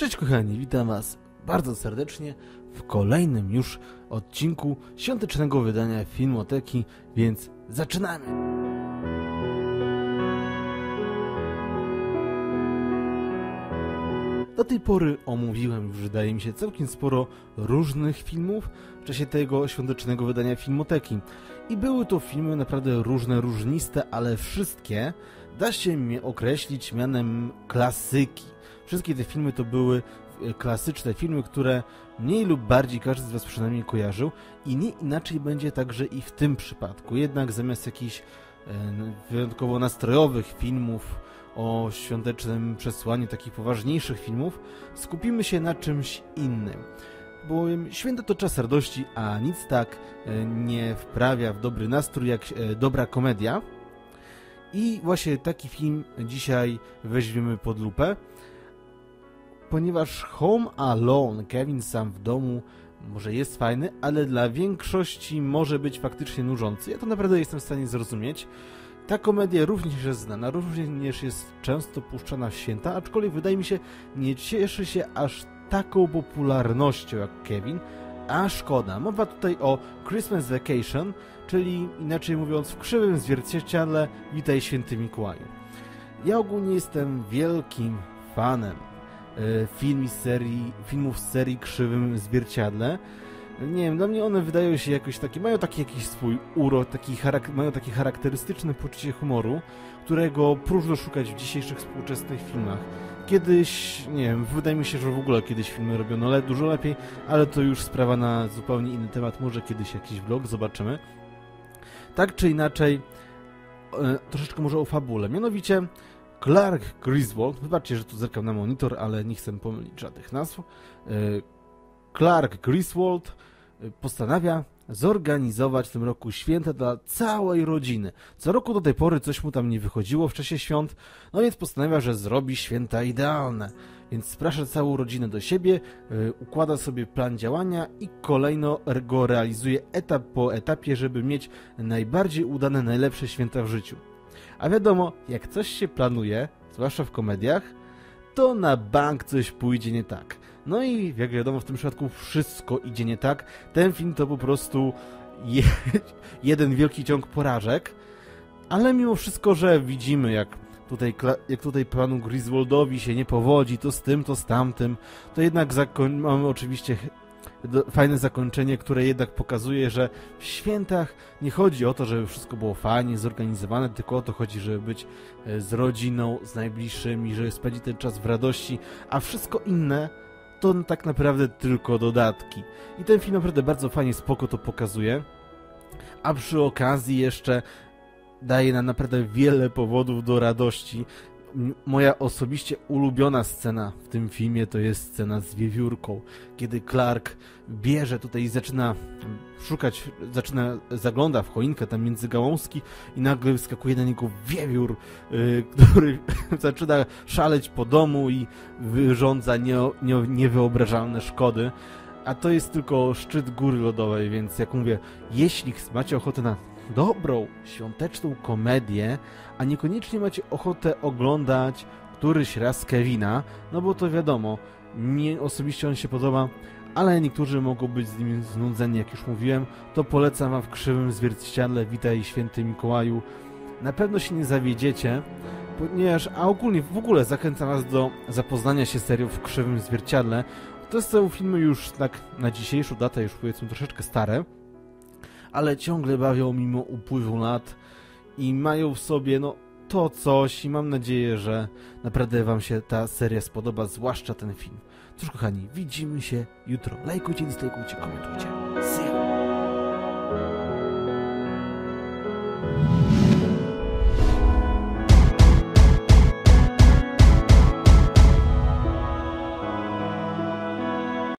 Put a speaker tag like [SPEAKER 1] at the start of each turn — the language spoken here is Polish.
[SPEAKER 1] Cześć kochani, witam Was bardzo serdecznie w kolejnym już odcinku świątecznego wydania Filmoteki, więc zaczynamy! Do tej pory omówiłem już, wydaje mi się, całkiem sporo różnych filmów w czasie tego świątecznego wydania Filmoteki. I były to filmy naprawdę różne, różniste, ale wszystkie da się je określić mianem klasyki. Wszystkie te filmy to były e, klasyczne filmy, które mniej lub bardziej każdy z Was przynajmniej kojarzył i nie inaczej będzie także i w tym przypadku. Jednak zamiast jakichś e, wyjątkowo nastrojowych filmów o świątecznym przesłaniu, takich poważniejszych filmów, skupimy się na czymś innym. Bowiem święto to czas radości, a nic tak e, nie wprawia w dobry nastrój jak dobra komedia. I właśnie taki film dzisiaj weźmiemy pod lupę ponieważ Home Alone, Kevin sam w domu, może jest fajny, ale dla większości może być faktycznie nużący. Ja to naprawdę jestem w stanie zrozumieć. Ta komedia również jest znana, również jest często puszczana w święta, aczkolwiek wydaje mi się, nie cieszy się aż taką popularnością jak Kevin, a szkoda. Mowa tutaj o Christmas Vacation, czyli inaczej mówiąc w krzywym zwierciadle Witaj Święty Mikołaju. Ja ogólnie jestem wielkim fanem film z serii, filmów z serii Krzywym Zwierciadle. Nie wiem, dla mnie one wydają się jakoś takie, mają taki jakiś swój urok, taki mają takie charakterystyczne poczucie humoru, którego próżno szukać w dzisiejszych współczesnych filmach. Kiedyś, nie wiem, wydaje mi się, że w ogóle kiedyś filmy robiono le dużo lepiej, ale to już sprawa na zupełnie inny temat, może kiedyś jakiś vlog, zobaczymy. Tak czy inaczej, e, troszeczkę może o fabule. Mianowicie, Clark Griswold, wybaczcie, że tu zerkam na monitor, ale nie chcę pomylić żadnych nazw. E, Clark Griswold e, postanawia zorganizować w tym roku święta dla całej rodziny. Co roku do tej pory coś mu tam nie wychodziło w czasie świąt, no więc postanawia, że zrobi święta idealne. Więc sprasza całą rodzinę do siebie, e, układa sobie plan działania i kolejno go realizuje etap po etapie, żeby mieć najbardziej udane, najlepsze święta w życiu. A wiadomo, jak coś się planuje, zwłaszcza w komediach, to na bank coś pójdzie nie tak. No i jak wiadomo, w tym przypadku wszystko idzie nie tak. Ten film to po prostu je, jeden wielki ciąg porażek, ale mimo wszystko, że widzimy, jak tutaj, jak tutaj panu Griswoldowi się nie powodzi, to z tym, to z tamtym, to jednak mamy oczywiście fajne zakończenie, które jednak pokazuje, że w świętach nie chodzi o to, żeby wszystko było fajnie zorganizowane, tylko o to chodzi, żeby być e, z rodziną, z najbliższymi, żeby spędzić ten czas w radości, a wszystko inne to tak naprawdę tylko dodatki. I ten film naprawdę bardzo fajnie, spoko to pokazuje, a przy okazji jeszcze daje nam naprawdę wiele powodów do radości, moja osobiście ulubiona scena w tym filmie to jest scena z wiewiórką, kiedy Clark bierze tutaj i zaczyna szukać, zaczyna, zagląda w choinkę tam między gałązki i nagle wyskakuje na niego wiewiór, yy, który zaczyna szaleć po domu i wyrządza nie, nie, niewyobrażalne szkody. A to jest tylko szczyt góry lodowej, więc jak mówię, jeśli macie ochotę na dobrą, świąteczną komedię, a niekoniecznie macie ochotę oglądać któryś raz Kevina, no bo to wiadomo, mnie osobiście on się podoba, ale niektórzy mogą być z nim znudzeni, jak już mówiłem, to polecam wam w krzywym zwierciadle Witaj Święty Mikołaju. Na pewno się nie zawiedziecie, ponieważ, a ogólnie w ogóle zachęcam was do zapoznania się serią w krzywym zwierciadle. To są filmy już tak na dzisiejszą datę, już powiedzmy troszeczkę stare, ale ciągle bawią mimo upływu lat i mają w sobie no to coś i mam nadzieję, że naprawdę Wam się ta seria spodoba, zwłaszcza ten film. Cóż kochani, widzimy się jutro. Lajkujcie, dislajkujcie, komentujcie. See you.